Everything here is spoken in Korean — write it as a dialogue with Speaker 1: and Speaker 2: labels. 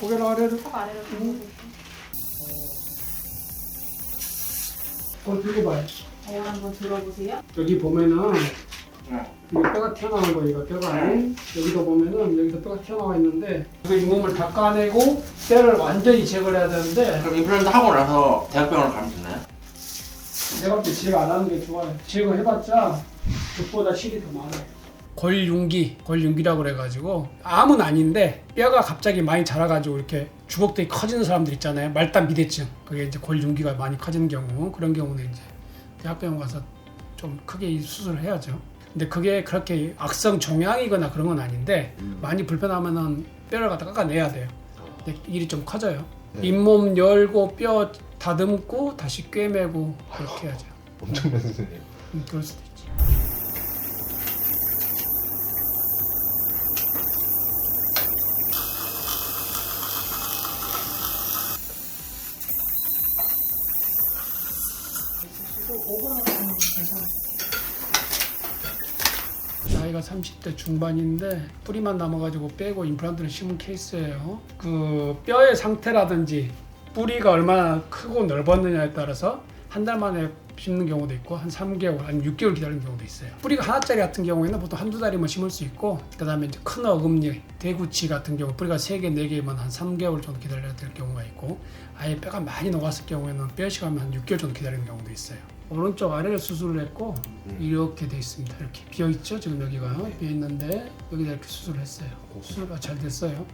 Speaker 1: 고개를 아래로. 턱 아래로. 응.
Speaker 2: 어, 그걸 들고 봐요.
Speaker 1: 어, 한번 들어보세요.
Speaker 2: 여기 보면은 이게 뼈가 튀어나온 거 이거 뼈가 여기도 보면은 여기서 뼈가 튀어나와 있는데 그 잇몸을 닦아내고 뼈를 완전히 제거를 해야 되는데
Speaker 3: 그럼 임플란트 하고 나서 대학병원 가면 되나요?
Speaker 2: 내가 볼 때 제거 안 하는 게 좋아요. 제거 해봤자 그보다 실이 더 많아요. 골윤기, 골윤기라고 그래가지고 암은 아닌데 뼈가 갑자기 많이 자라가지고 이렇게 주걱들이 커지는 사람들 있잖아요. 말단 비대증. 그게 이제 골윤기가 많이 커지는 경우 그런 경우는 이제 대학병원 가서 좀 크게 수술을 해야죠. 근데 그게 그렇게 악성 종양이거나 그런 건 아닌데 많이 불편하면은 뼈를 갖다 깎아내야 돼요. 근데 일이 좀 커져요.
Speaker 4: 네.
Speaker 2: 잇몸 열고 뼈 다듬고 다시 꿰매고 그렇게 해야죠.
Speaker 4: 엄청난 선생님.
Speaker 2: 음, 그럴 수도 있지.
Speaker 1: 그리고 5분으로 하면 괜찮으세요.
Speaker 2: 나이가 30대 중반인데 뿌리만 남아가지고 빼고 임플란트를 심은 케이스예요. 그 뼈의 상태라든지 뿌리가 얼마나 크고 넓었느냐에 따라서 한 달 만에 심는 경우도 있고 한 3개월 아니면 6개월 기다리는 경우도 있어요. 뿌리가 하나짜리 같은 경우에는 보통 한두 달이면 심을 수 있고 그다음에 이제 큰 어금니, 대구치 같은 경우 뿌리가 3개, 4개면 한 3개월 정도 기다려야 될 경우가 있고 아예 뼈가 많이 녹았을 경우에는 뼈시 가면 한 6개월 정도 기다리는 경우도 있어요. 오른쪽 아래를 수술을 했고 이렇게 돼 있습니다. 이렇게 비어 있죠. 지금 여기가 비어 있는데 여기다 이렇게 수술을 했어요. 수술가 잘 됐어요.